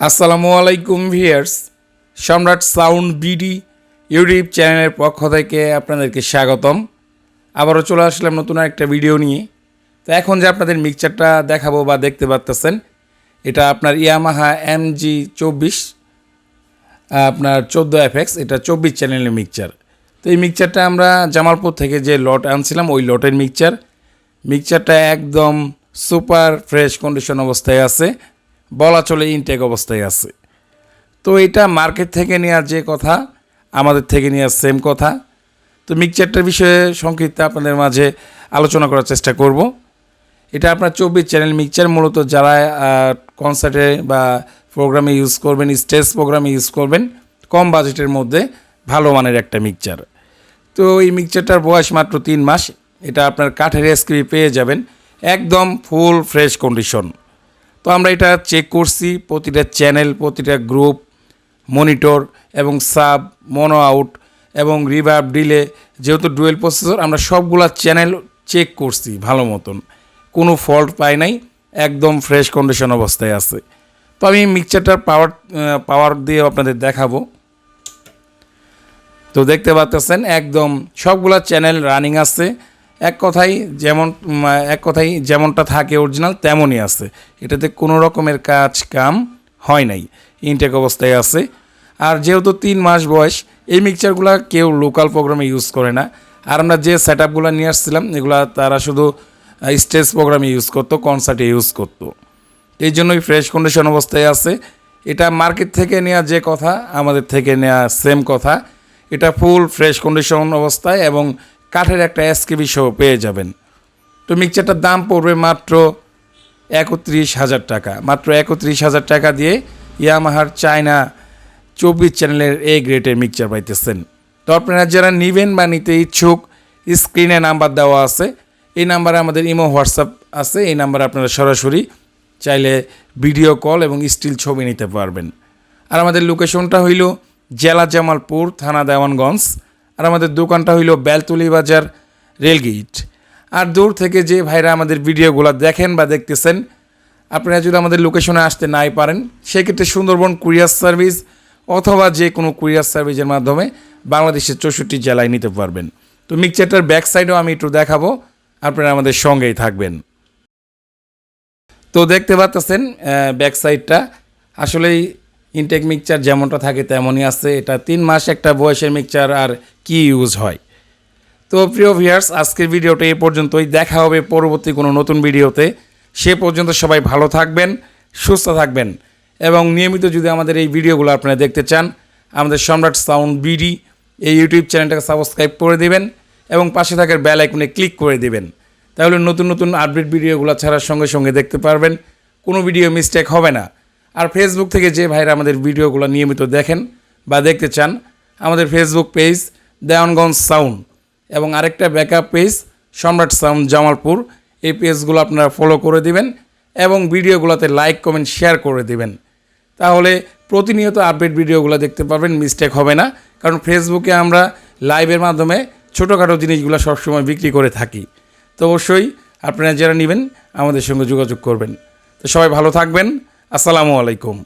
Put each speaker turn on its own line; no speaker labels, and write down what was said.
আসসালামু আলাইকুম ভিয়ার্স সম্রাট সাউন্ড বিডি ইউটিউব চ্যানেলের পক্ষ থেকে আপনাদেরকে স্বাগতম। আবারও চলে আসলাম নতুন একটা ভিডিও নিয়ে। তো এখন যে আপনাদের মিক্সচারটা দেখাবো বা দেখতে পাচ্তেছেন এটা আপনার ইয়ামাহা এম জি চব্বিশ, আপনার চোদ্দ এফএক্স, এটা চব্বিশ চ্যানেলের মিক্সচার তো এই মিক্সচারটা আমরা জামালপুর থেকে যে লট আনছিলাম, ওই লটের মিক্সচার মিক্সচারটা একদম সুপার ফ্রেশ কন্ডিশন অবস্থায় আছে। বলা চলে ইনটেক অবস্থায় আছে। তো এটা মার্কেট থেকে নেওয়ার যে কথা, আমাদের থেকে নেওয়ার সেম কথা। তো মিক্সচারটার বিষয়ে সংক্ষিপ্ত আপনাদের মাঝে আলোচনা করার চেষ্টা করব। এটা আপনার চব্বিশ চ্যানেল মিক্সচার মূলত যারা কনসার্টে বা প্রোগ্রামে ইউজ করবেন স্টেজ প্রোগ্রামে ইউজ করবেন, কম বাজেটের মধ্যে ভালো মানের একটা মিক্সচার তো এই মিক্সচারটার বয়স মাত্র তিন মাস। এটা আপনার কাঠের এসক্রিপি পেয়ে যাবেন, একদম ফুল ফ্রেশ কন্ডিশন তো আমরা এটা চেক করছি, প্রতিটা চ্যানেল প্রতিটা গ্রুপ মনিটর এবং সাব মনো আউট এবং রিভার্ব ডিলে যেহেতু ডুয়েল প্রসেসর আমরা সবগুলা চ্যানেল চেক করছি ভালো মতন। কোনো ফল্ট পাই নাই, একদম ফ্রেশ কন্ডিশন অবস্থায় আছে। তো আমি মিক্সচারটার পাওয়ার পাওয়ার দিয়ে আপনাদের দেখাবো। তো দেখতে পাচ্ছেন, একদম সবগুলা চ্যানেল রানিং আছে। এক কথাই যেমন এক কথাই যেমনটা থাকে অরিজিনাল, তেমনই আছে। এটাতে কোনো রকমের কাজ কাম হয় নাই। ইনটেক অবস্থায় আছে। আর যেহেতু তিন মাস বয়স, এই মিক্সচারগুলো কেউ লোকাল প্রোগ্রামে ইউজ করে না। আর আমরা যে সেট আপগুলো নিয়ে আসছিলাম, এগুলা তারা শুধু স্টেজ প্রোগ্রামে ইউজ করতো কনসার্টে ইউজ করতো। এই জন্যই ফ্রেশ কন্ডিশন অবস্থায় আছে। এটা মার্কেট থেকে নেওয়া যে কথা, আমাদের থেকে নেওয়া সেম কথা। এটা ফুল ফ্রেশ কন্ডিশন অবস্থায় এবং কাঠের একটা এসকেবি সহ পেয়ে যাবেন। তো মিক্সচারটার দাম পড়বে মাত্র একত্রিশ হাজার টাকা। মাত্র একত্রিশ হাজার টাকা দিয়ে ইয়ামাহার চায়না চব্বিশ চ্যানেলের এ গ্রেডের মিক্সচার পাইতেছেন। তো আপনারা যারা নেবেন বা নিতে ইচ্ছুক স্ক্রিনে নাম্বার দেওয়া আছে। এই নাম্বারে আমাদের ইমো, হোয়াটসঅ্যাপ আছে। এই নাম্বারে আপনারা সরাসরি চাইলে ভিডিও কল এবং স্টিল ছবি নিতে পারবেন। আর আমাদের লোকেশনটা হইল জেলা জামালপুর, থানা দেওয়ানগঞ্জ। আর আমাদের দোকানটা হইল বেলতুলি বাজার রেলগেট। আর দূর থেকে যে ভাইরা আমাদের ভিডিওগুলো দেখেন বা দেখতেছেন, আপনারা যদি আমাদের লোকেশনে আসতে নাই পারেন, সেক্ষেত্রে সুন্দরবন কুরিয়ার সার্ভিস অথবা যে কোনো কুরিয়ার সার্ভিসের মাধ্যমে বাংলাদেশের চৌষট্টি জেলায় নিতে পারবেন। তো মিক্সচারটার ব্যাক সাইডেও আমি একটু দেখাবো, আপনারা আমাদের সঙ্গেই থাকবেন। তো দেখতে পাচ্ছেন ব্যাক সাইডটা। আসলেই ইনটেক মিক্সচার যেমনটা থাকে তেমনই আছে। এটা তিন মাস একটা বয়সের মিক্সচার আর কি ইউজ হয়। তো প্রিয় ভিয়ার্স আজকের ভিডিওটা এ পর্যন্তই। দেখা হবে পরবর্তী কোনো নতুন ভিডিওতে। সে পর্যন্ত সবাই ভালো থাকবেন, সুস্থ থাকবেন এবং নিয়মিত যদি আমাদের এই ভিডিওগুলো আপনারা দেখতে চান, আমাদের সম্রাট সাউন্ড বিডি এই ইউটিউব চ্যানেলটাকে সাবস্ক্রাইব করে দেবেন এবং পাশে থাকার বেল আইকনে ক্লিক করে দেবেন। তাহলে নতুন নতুন আপডেট ভিডিওগুলো ছাড়ার সঙ্গে সঙ্গে দেখতে পারবেন। কোনো ভিডিও মিস্টেক হবে না। আর ফেসবুক থেকে যে ভাইরা আমাদের ভিডিওগুলো নিয়মিত দেখেন বা দেখতে চান, আমাদের ফেসবুক পেজ দেওয়ানগঞ্জ সাউন্ড এবং আরেকটা backup page Samrat sound Jamalpur. এই পেজগুলো আপনারা ফলো করে দিবেন এবং ভিডিওগুলোতে লাইক কমেন্ট শেয়ার করে দিবেন। তাহলে প্রতিনিয়ত আপডেট ভিডিওগুলো দেখতে পারবেন মিস্টেক হবে না। কারণ ফেসবুকে আমরা লাইভের মাধ্যমে ছোটোখাটো জিনিসগুলো সবসময় বিক্রি করে থাকি। তো অবশ্যই আপনারা যারা নেবেন, আমাদের সঙ্গে যোগাযোগ করবেন। তো সবাই ভালো থাকবেন। আসসালামু আলাইকুম।